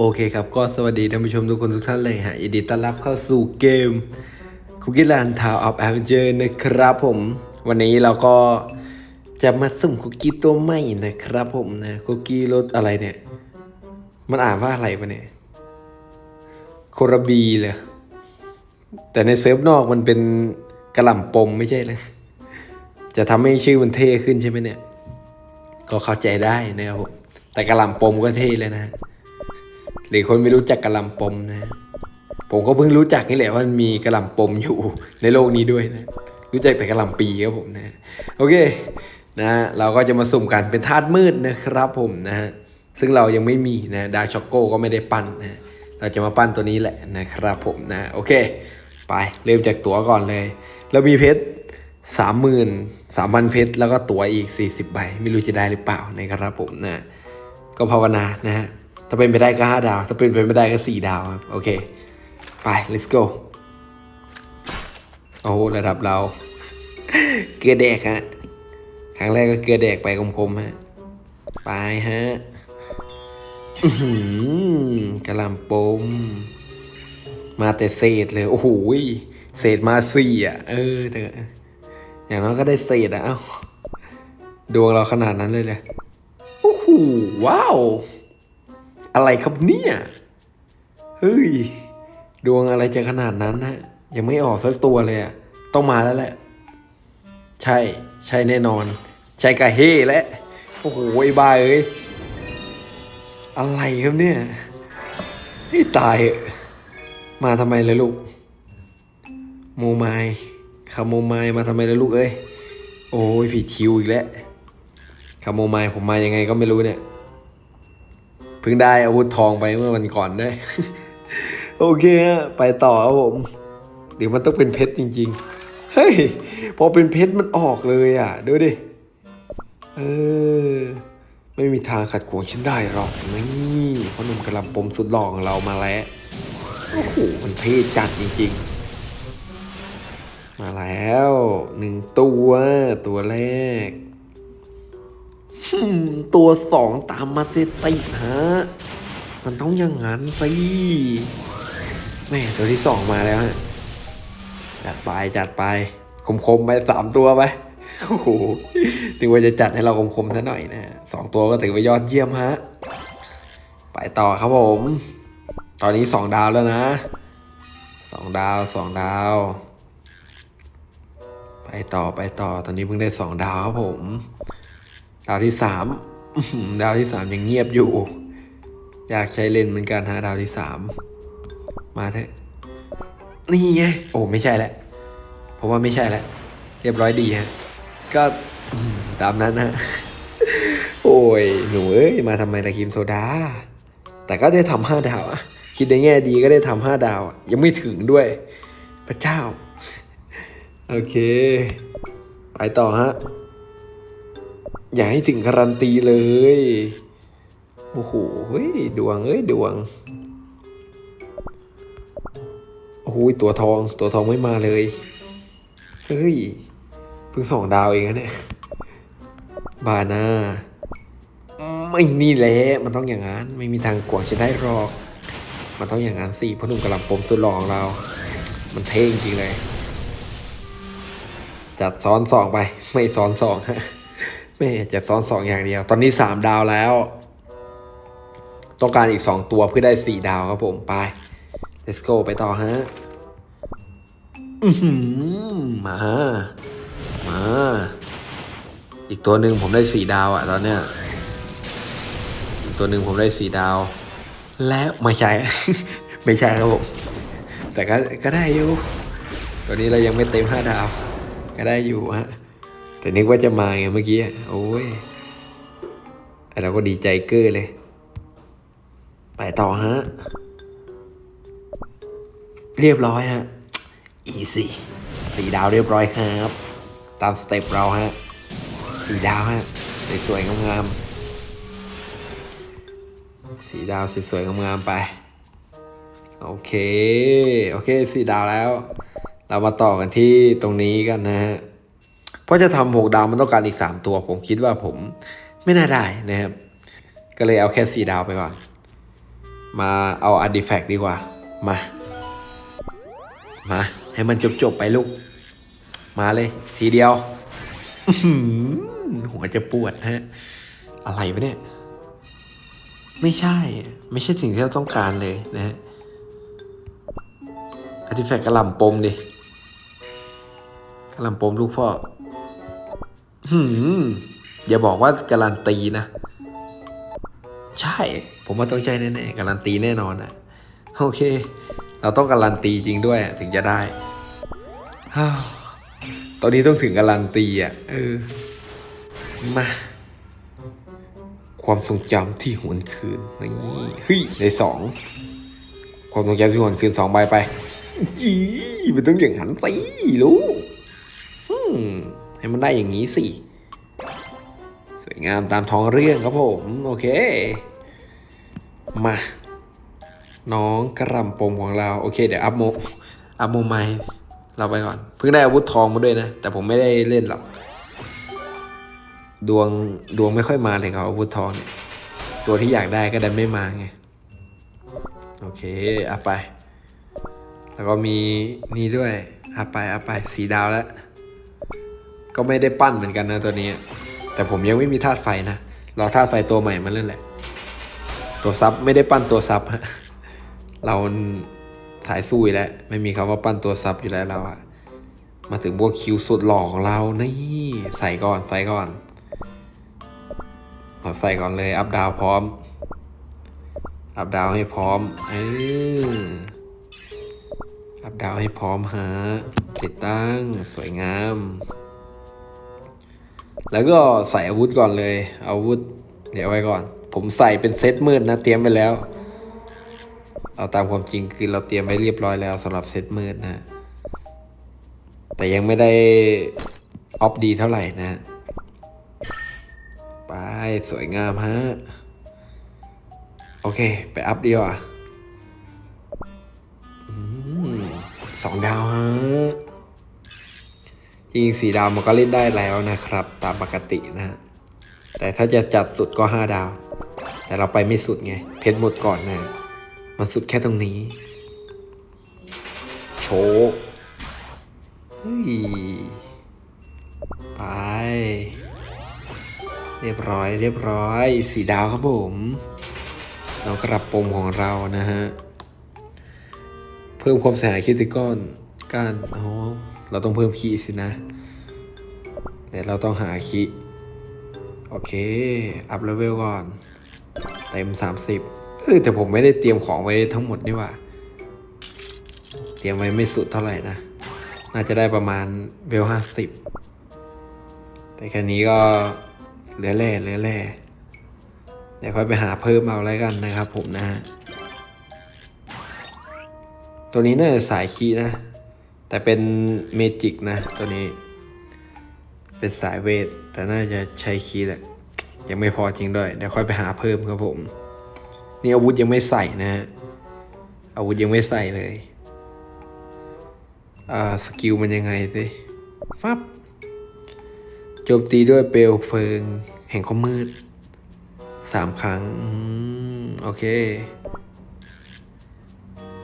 โอเคครับ ก็สวัสดีท่านผู้ชมทุกคนทุกท่านเลยฮะยินดีต้อนรับเข้าสู่เกมคุกกี้แลนด์ทาวออฟแอเวนเจอร์นะครับผม วันนี้เราก็จะมาสุ่มคุกกี้ตัวใหม่นะครับผมนะ คุกกี้รสอะไรเนี่ย มันอ่านว่าอะไรปะเนี่ยโคราบีเลย แต่ในเซิร์ฟนอกมันเป็นกระหล่ำปมไม่ใช่นะ จะทำให้ชื่อมันเท่ขึ้นใช่ไหมเนี่ย ก็เข้าใจได้นะครับผมแต่กระหล่ำปมก็เท่เลยนะ หรือคนไม่รู้จักกระลำปมนะ ผมก็เพิ่งรู้จักนี่แหละว่ามันมีกระลำปมอยู่ในโลกนี้ด้วยนะ รู้จักแต่กระลำปีครับผมนะ โอเคนะเราก็จะมาสุ่มกันเป็นธาตุมืดนะครับผมนะฮะซึ่งเรายังไม่มีนะดาช็อกโกก็ไม่ได้ปั้นนะเราจะมาปั้นตัวนี้แหละนะครับผมนะโอเค ไปเริ่มจากตั๋วก่อนเลย เรามีเพชรสามหมื่นสามพันเพชรแล้วก็ตั๋วอีกสี่สิบใบ ไม่รู้จะได้หรือเปล่านะครับผมนะ ก็ภาวนานะฮะ ถ้าเป็นไปได้ก็ห้าดาว ถ้าเป็นไปไม่ได้ก็สี่ดาวครับ โอเค ไป let's go โอ้โหระดับเรา เกลือแดกฮะ ครั้งแรกก็เกลือแดกไปคมๆฮะ ไปฮะกระลำปม มาแต่เศษเลย โอ้โหเศษมาสี่อะ เออแต่อย่างน้อยก็ได้เศษอะ เอ้า ดวงเราขนาดนั้นเลยเลยโอ้โหว้าว อะไรครับเนี่ย เฮ้ย ดวงอะไรจะขนาดนั้นนะยังไม่ออกสักตัวเลยอะต้องมาแล้วแหละ ใช่ ใช่แน่นอน ใช่กะเฮ่และโอ้โหไอ้บ้าเอ้ย อะไรครับเนี่ยให้ตาย มาทำไมเลยลูก โมไมายคาโมไมายมาทำไมเลยลูกเอ้ย โอ้ยผิดคิวอีกแล้วคาโมไมล์ผมมายังไงก็ไม่รู้เนี่ย เพิ่งได้อาวุธทองไปเมื่อวันก่อนด้วย โอเคฮะไปต่อครับผม เดี๋ยวมันต้องเป็นเพชรจริง ๆ เฮ้ย พอเป็นเพชรมันออกเลยอะ ดูดิ เออ ไม่มีทางขัดขวางฉันได้หรอกนี่เพราะหนุ่มกระลำปมสุดหล่อของเรามาแล้วโอ้โหมันเท่จัดจริง ๆ มาแล้วหนึ่งตัวตัวแรก ตัวสองตามมาติดติดฮะ มันต้องอย่างนั้นสิแม่ตัวที่สองมาแล้วฮะ จัดไปจัดไป คมๆไปสามตัวไป โอ้โหนึกว่าจะจัดให้เราคมๆซะหน่อยนะสองตัวก็ถือว่ายอดเยี่ยมฮะ ไปต่อครับผม ตอนนี้สองดาวแล้วนะ สองดาวสองดาว ไปต่อไปต่อ ตอนนี้เพิ่งได้สองดาวครับผม ดาวที่สามดาวที่สามยังเงียบอยู่ อยากใช้เลนเหมือนกันฮะดาวที่สามมาเถอะนี่ไงโอ้ไม่ใช่แล้วผมว่าไม่ใช่แล้วเรียบร้อยดีฮะ ก็ตามนั้นนะโอ้ยหนูเอ้ยมาทำไมละครีมโซดา แต่ก็ได้ทำห้าดาวอะคิดในแง่ดีก็ได้ทำห้าดาวอะยังไม่ถึงด้วย พระเจ้า โอเค ไปต่อฮะ อย่าให้ถึงการันตีเลย โอ้โหเฮ้ยดวงเอ้ยดวงโอ้โหตัวทองตัวทองไม่มาเลยเฮ้ยเพิ่งสองดาวเองนะเนี่ยบานาไม่นี่แหละมันต้องอย่างนั้น ไม่มีทางกวางจะได้หรอก มันต้องอย่างนั้นสิพราะหนุ่มกระลำปมสุดหล่อของเรา มันเท่จริงเลย จัดซ้อนสองไป ไม่ซ้อนสองฮะ แม่จะซ้อนสองอย่างเดียว ตอนนี้สามดาวแล้ว ต้องการอีกสองตัวเพื่อได้สี่ดาวครับผมไป let's go ไปต่อฮะมา มา อีกตัวหนึ่งผมได้สี่ดาวอะตอนเนี้ย อีกตัวหนึ่งผมได้สี่ดาว แล้วไม่ใช่ ไม่ใช่ครับผม แต่ก็ก็ได้อยู่ ตัวนี้เรายังไม่เต็มห้าดาว ก็ได้อยู่ฮะ แต่นึกว่าจะมาไงเมื่อกี้อะโอ้ยเราก็ดีใจเก้อเลย ไปต่อฮะ เรียบร้อยฮะ อีซี่สี่ดาวเรียบร้อยครับ ตามสเต็ปเราฮะสี่ดาวฮะ สวยๆงามๆสีดาวสวยๆงามๆไป โอเค โอเคสี่ดาวแล้ว เรามาต่อกันที่ตรงนี้กันนะฮะ เพราะจะทำหกดาวมันต้องการอีกสามตัว ผมคิดว่าผมไม่น่าได้นะครับ ก็เลยเอาแค่สี่ดาวไปก่อน มาเอาอาร์ติแฟกต์ดีกว่า มา มา ให้มันจบจบๆไปลูก มาเลยทีเดียว หัวจะปวดฮะ อะไรวะเนี่ย ไม่ใช่ ไม่ใช่สิ่งที่เราต้องการเลยนะฮะอาร์ติแฟกต์กระหล่ำปมดิกระหล่ำปมลูกพ่อ หืมอย่าบอกว่าการันตีนะ ใช่ ผมว่าต้องใช่แน่ๆการันตีแน่นอนอะโอเค เราต้องการันตีจริงด้วยถึงจะได้ฮ่าวตอนนี้ต้องถึงการันตีอะเออมา ความทรงจำที่หวนคืนนี่เฮ้ยในสองความทรงจำที่หวนคืนสองใบไปยีมันต้องอย่างนั้นสิลูกอืม ให้มันได้อย่างนี้สิ สวยงามตามท้องเรื่องครับผม โอเค มา น้องกระลำปมของเรา โอเค เดี๋ยวอัพโมอัพโมไมค์เราไปก่อน เพิ่งได้อาวุธทองมาด้วยนะ แต่ผมไม่ได้เล่นหรอก ดวงดวงไม่ค่อยมาเลยครับอาวุธทองเนี่ยตัวที่อยากได้ก็ดันไม่มาไง โอเคเอัพไป แล้วก็มีนี่ด้วยเอัพไปเอัพไปสีดาวแล้ว ก็ไม่ได้ปั้นเหมือนกันนะตัวนี้ แต่ผมยังไม่มีธาตุไฟนะรอธาตุไฟตัวใหม่มาเล่นแหละ ตัวซับไม่ได้ปั้นตัวซับฮะเราสายสู้อยู่แล้ว ไม่มีคำว่าปั้นตัวซับอยู่แล้วเราอะมาถึงพวกคิวสุดหล่อของเรานี่ใส่ก่อนใส่ก่อนเราใส่ก่อนเลยอัพดาวพร้อม อัพดาวให้พร้อมเอออัพดาวให้พร้อมฮะติดตั้งสวยงาม แล้วก็ใส่อาวุธก่อนเลย อาวุธ เดี๋ยวไว้ก่อน ผมใส่เป็นเซตมืดนะ เตรียมไปแล้ว เอาตามความจริงคือเราเตรียมไว้เรียบร้อยแล้วสำหรับเซตมืดนะ แต่ยังไม่ได้ออฟดีเท่าไหร่นะ ไป สวยงามฮะ โอเค ไปอัพดีกว่าอืมสองดาวฮะ ริงสีดาวมันก็เล่นได้แล้วนะครับ ตามปกตินะฮะแต่ถ้าจะจัดสุดก็ห้าดาว แต่เราไปไม่สุดไง เพชรหมดก่อนนะมันสุดแค่ตรงนี้ โชกเฮ้ยไป เรียบร้อยเรียบร้อยสีดาวครับผมน้องกระปมของเรานะฮะ เพิ่มความเสียหายคิติกอน การอ๋อเราต้องเพิ่มคีย์สินะเดี๋ยวเราต้องหาคีย์โอเค อัพเลเวลก่อน เต็ม 30เออแต่ผมไม่ได้เตรียมของไว้ทั้งหมดนี่ว่า เตรียมไว้ไม่สุดเท่าไหร่นะ น่าจะได้ประมาณเวล50แต่แค่นี้ก็เหลือแร่เหลือแร่เดี๋ยวค่อยไปหาเพิ่มเอาแล้วกันนะครับผมนะฮะตัวนี้น่าจะสายคีนะ แต่เป็นเมจิกนะตัวนี้ เป็นสายเวท แต่น่าจะใช้คีย์แหละ ยังไม่พอจริงด้วย เดี๋ยวค่อยไปหาเพิ่มครับผม นี่อาวุธยังไม่ใส่นะอาวุธยังไม่ใส่เลยอ่าสกิลมันยังไงสิฟับโจมตีด้วยเปลวเพลิง แห่งความมืดสามครั้งอโอเค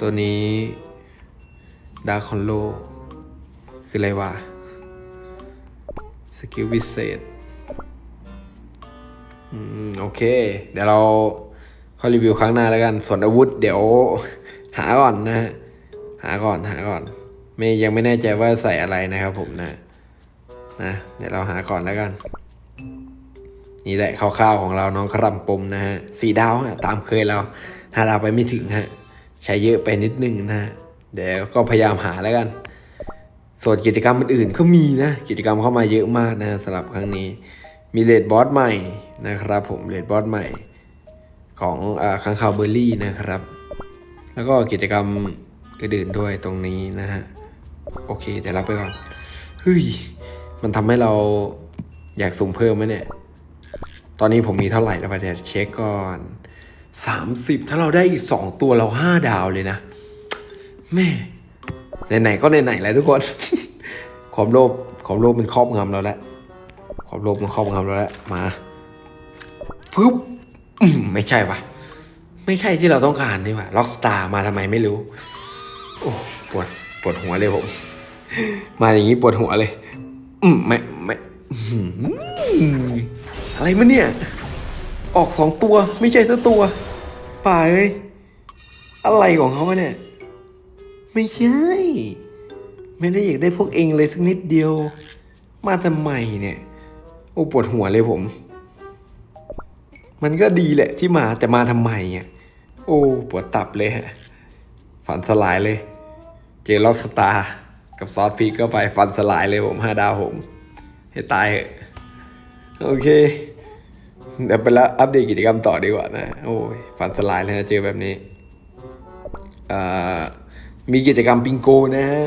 ตัวนี้ ดาคอนโลคืออะไรวะ สกิลพิเศษ อืม โอเค เดี๋ยวเราค่อยรีวิวครั้งหน้าแล้วกัน ส่วนอาวุธ เดี๋ยว หาก่อนนะฮะ หาก่อนหาก่อน ไม่ยังไม่แน่ใจว่าใส่อะไรนะครับผมนะ นะ เดี๋ยวเราหาก่อนแล้วกัน นี่แหละคร่าวๆของเราน้องครัมปมนะฮะสี่ดาวฮะตามเคยเราห้าดาวไปไม่ถึงฮะ ใช้เยอะไปนิดนึงนะฮะ เดี๋ยวก็พยายามหาแล้วกัน ส่วนกิจกรรมอื่นๆก็มีนะ กิจกรรมเข้ามาเยอะมากนะสำหรับครั้งนี้ มีเลดบอสใหม่นะครับผมเลดบอสใหม่ของอาค้างคาวเบอร์รี่นะครับ แล้วก็กิจกรรมอื่นๆด้วยตรงนี้นะฮะ โอเคเดี๋ยวรับไปก่อนเฮ้ยมันทำให้เราอยากสุ่มเพิ่มไหมเนี่ย ตอนนี้ผมมีเท่าไหร่แล้วไปเดี๋ยวเช็คก่อนสามสิบถ้าเราได้อีกสองตัวเราห้าดาวเลยนะ แม่ไหนๆก็ไหนๆแล้วทุกคนความโลภความโลภมันครอบงำเราแล้วความโลภมันครอบงำเราแล้วมาฟึบไม่ใช่ปะไม่ใช่ที่เราต้องการนี่หว่าล็อกสตาร์มาทำไมไม่รู้ โอ้ปวดปวดหัวเลยผม มาอย่างนี้ปวดหัวเลย อืมไม่ไม่อะไรมันเนี่ย ออกสองตัวไม่ใช่สักตัวป่าเอ้ยอะไรของเขาเนี่ย ไม่ใช่ ไม่ได้อยากได้พวกเองเลยสักนิดเดียว มาทำไมเนี่ย โอ้ปวดหัวเลยผม มันก็ดีแหละที่มาแต่มาทำไมอะโอ้ปวดตับเลยฮะฝันสลายเลย เจอล็อกสตาร์กับซอสพริกก็ไปฟันสลายเลยผมห้าดาวผม ให้ตายเหอะโอเคเดี๋ยวไปแล้วอัปเดตกิจกรรมต่อดีกว่านะ โอ้ยฝันสลายเลยนะเจอแบบนี้อ่า มีกิจกรรมปิงโกนะฮะ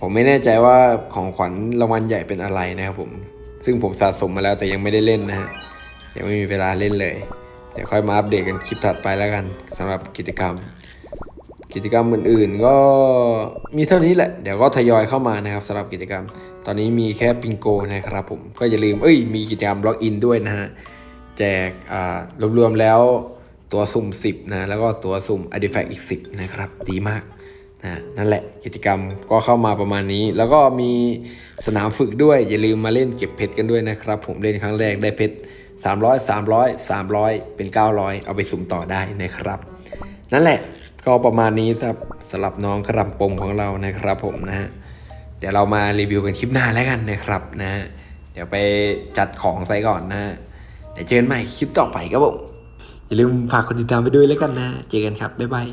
ผมไม่แน่ใจว่าของขวัญรางวัลใหญ่เป็นอะไรนะครับผม ซึ่งผมสะสมมาแล้วแต่ยังไม่ได้เล่นนะฮะ ยังไม่มีเวลาเล่นเลย เดี๋ยวค่อยมาอัปเดตกันคลิปถัดไปแล้วกันสำหรับกิจกรรม กิจกรรมอื่นๆ ก็มีเท่านี้แหละ เดี๋ยวก็ทยอยเข้ามานะครับสำหรับกิจกรรม ตอนนี้มีแค่ปิงโกนะครับผม ก็อย่าลืม เอ้ย มีกิจกรรมล็อกอินด้วยนะฮะ แจก อ่ารวมๆแล้วตัวสุ่ม 10 นะ แล้วก็ตัวสุ่ม Artifact อีก 10 นะครับ ดีมาก นะนั่นแหละกิจกรรมก็เข้ามาประมาณนี้ แล้วก็มีสนามฝึกด้วย อย่าลืมมาเล่นเก็บเพชรกันด้วยนะครับ ผมเล่นครั้งแรกได้เพชร300 300 300 เป็น 900 เอาไปสุ่มต่อได้นะครับ นั่นแหละก็ประมาณนี้ครับสำหรับน้องกระหลำปมของเรานะครับผมนะฮะเดี๋ยวเรามารีวิวกันคลิปหน้าแล้วกันนะครับนะฮะเดี๋ยวไปจัดของใส่ก่อนนะฮะเดี๋ยวเจอกันใหม่คลิปต่อไปครับผมอย่าลืมฝากกดติดตามไปด้วยแล้วกันนะ เจอกันครับบ๊ายบาย